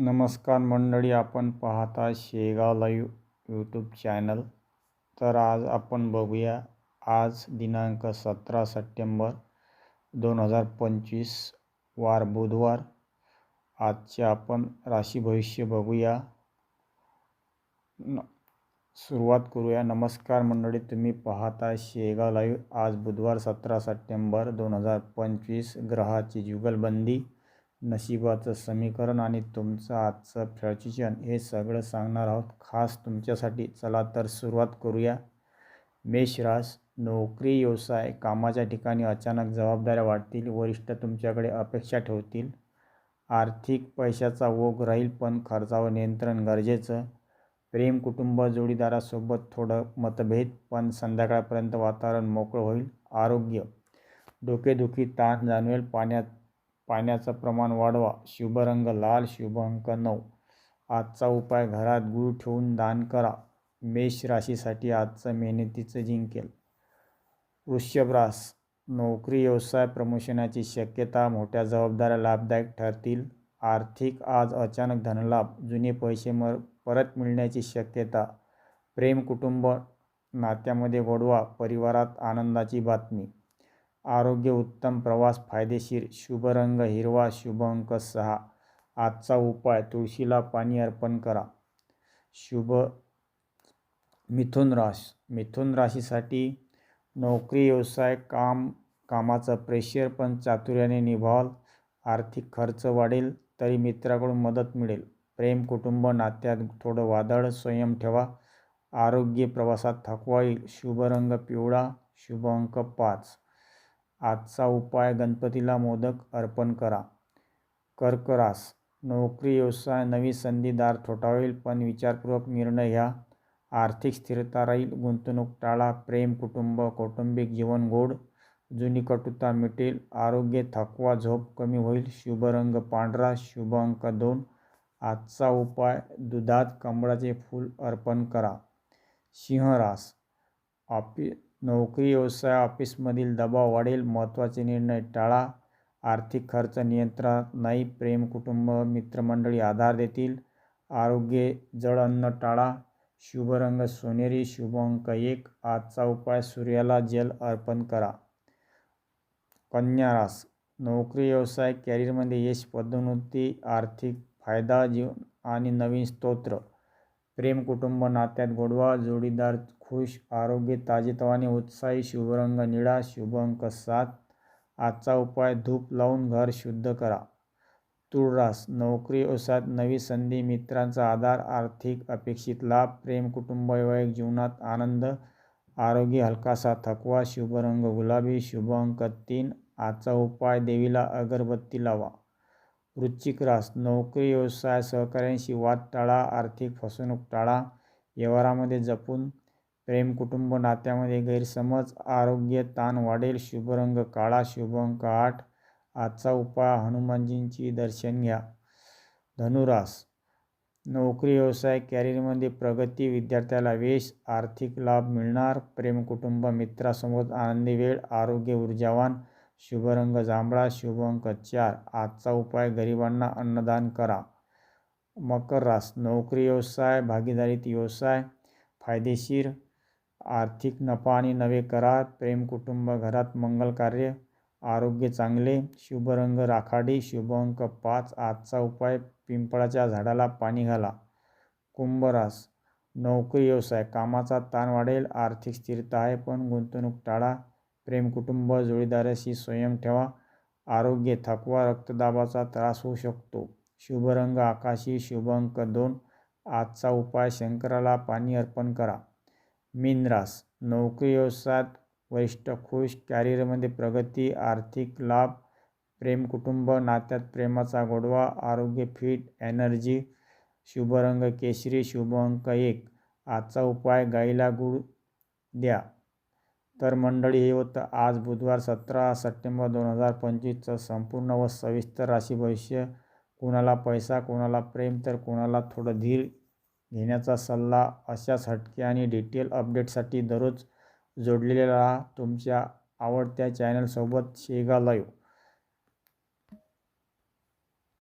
नमस्कार मंडळी आपण पाहता शेगाव लाईव्ह यूट्यूब चॅनल. तर आज आपण बघूया आज दिनांक सतरा सप्टेंबर दोन हजार पंचवीस वार बुधवार. आजचे आपण राशी भविष्य बघूया. न सुरुवात करूया. नमस्कार मंडळी तुम्ही पाहता शेगाव लाईव्ह. आज बुधवार सतरा सप्टेंबर दोन हजार पंचवीस ग्रहाची जुगलबंदी. नशिबाचं समीकरण आणि तुमचं आजचं प्रचिशन हे सगळं सांगणार आहोत. खास तुमच्यासाठी चला तर सुरुवात करूया. मेषरास नोकरी व्यवसाय कामाच्या ठिकाणी अचानक जबाबदाऱ्या वाढतील वरिष्ठ तुमच्याकडे अपेक्षा ठेवतील. आर्थिक पैशाचा ओघ राहील पण खर्चावर नियंत्रण गरजेचं. प्रेम कुटुंब जोडीदारासोबत थोडं मतभेद पण संध्याकाळपर्यंत वातावरण मोकळं होईल. आरोग्य. डोकेदुखी ताण जाणवेल पाण्यात पाण्याचं प्रमाण वाढवा. शुभ रंग लाल शुभ अंक नऊ. आजचा उपाय घरात गूळ ठेवून दान करा. मेष राशीसाठी आजचं मेहनतीचं जिंकेल. वृषभ रास नोकरी व्यवसाय प्रमोशनाची शक्यता मोठ्या जबाबदाऱ्या लाभदायक ठरतील. आर्थिक आज अचानक धनलाभ जुने पैसे मर परत मिळण्याची शक्यता. प्रेम कुटुंब नात्यामध्ये गोडवा परिवारात आनंदाची बातमी. आरोग्य उत्तम प्रवास फायदेशीर शुभ रंग हिरवा शुभ अंक सहा. आजचा उपाय तुळशीला पाणी अर्पण करा. शुभ मिथुन राश मिथुन राशीसाठी नोकरी व्यवसाय काम कामाचं प्रेशर पण चातुर्याने निभावाल. आर्थिक खर्च वाढेल तरी मित्राकडून मदत मिळेल. प्रेम कुटुंब नात्यात थोडं वादळ संयम ठेवा. आरोग्य प्रवासात थकवा येईल. शुभ रंग पिवळा शुभ अंक पाच. आजचा उपाय गणपतीला मोदक अर्पण करा. कर्करास नोकरी व्यवसाय नवी संधीदार ठोठावेल पण विचारपूर्वक निर्णय घ्या. आर्थिक स्थिरता राहील गुंतवणूक टाळा प्रेम कुटुंब कौटुंबिक जीवन गोड जुनी कटुता मिटेल आरोग्य थकवा झोप कमी होईल शुभ रंग पांढरा शुभ अंक दोन. आजचा उपाय दुधात कमळाचे फूल अर्पण करा. सिंहरास ऑफिस नोकरी व्यवसाय ऑफिसमधील दबाव वाढेल महत्त्वाचे निर्णय टाळा आर्थिक खर्च नियंत्रणात नाही प्रेम कुटुंब मित्रमंडळी आधार देतील आरोग्य जड अन्न टाळा शुभ रंग सोनेरी शुभ अंक एक आजचा उपाय सूर्याला जल अर्पण करा. कन्या रास नोकरी व्यवसाय कॅरियरमध्ये यश पदोन्नती आर्थिक फायदा जीवन आणि नवीन स्तोत्र. प्रेम कुटुंब नात्यात गोडवा जोडीदार खुश आरोग्य ताजेतवाने उत्साही शुभरंग निळा शुभ अंक सात आजचा उपाय धूप लावून घर शुद्ध करा. तुळरास नोकरी ओसात नवी संधी मित्रांचा आधार आर्थिक अपेक्षित लाभ प्रेम कुटुंब वैवाहिक जीवनात आनंद आरोग्य हलकासा थकवा शुभ रंग गुलाबी शुभ अंक तीन आजचा उपाय देवीला अगरबत्ती लावा. वृश्चिक रास नोकरी व्यवसाय सहकार्यांशी वाद टाळा आर्थिक फसवणूक टाळा व्यवहारामध्ये जपून प्रेम कुटुंब नात्यामध्ये गैरसमज आरोग्य ताण वाढेल शुभ रंग काळा शुभ अंक आठ आजचा उपाय हनुमानजींची दर्शन घ्या. धनुरास नोकरी व्यवसाय कॅरियरमध्ये प्रगती विद्यार्थ्याला वेश आर्थिक लाभ मिळणार प्रेम कुटुंब मित्रासमोर आनंदी वेळ आरोग्य ऊर्जावान शुभरंग जांभळा शुभ अंक चार आजचा उपाय गरिबांना अन्नदान करा. मकर रास नोकरी व्यवसाय भागीदारीत व्यवसाय फायदेशीर आर्थिक नफा आणि नवे करार प्रेम कुटुंब घरात मंगल कार्य आरोग्य चांगले शुभ रंग राखाडी शुभ अंक पाच आजचा उपाय पिंपळाच्या झाडाला पाणी घाला. कुंभरास नोकरी व्यवसाय कामाचा ताण वाढेल आर्थिक स्थिरता आहे पण गुंतवणूक टाळा. प्रेम कुटुंब जोडीदाराशी स्वयं ठेवा. आरोग्य थकवा रक्तदाबाचा त्रास होऊ शकतो. शुभ रंग आकाशी शुभ अंक दोन. आजचा उपाय शंकराला पाणी अर्पण करा. मीनरास नोकरी व्यवसायात वरिष्ठ खुश. कॅरियरमध्ये प्रगती आर्थिक लाभ. प्रेम कुटुंब नात्यात प्रेमाचा गोडवा. आरोग्य फिट एनर्जी. शुभ रंग केशरी शुभ अंक एक. आजचा उपाय गाईला गुळ द्या. तर मंडळी हे होतं आज बुधवार सतरा सप्टेंबर दोन हजार पंचवीसचं संपूर्ण व सविस्तर राशी भविष्य कोणाला पैसा कोणाला प्रेम तर कोणाला थोडं धीर घेण्याचा सल्ला अशाच हटके आणि डिटेल अपडेटसाठी दररोज जोडलेले राहा तुमच्या आवडत्या चॅनलसोबत शेगा लाईव्ह.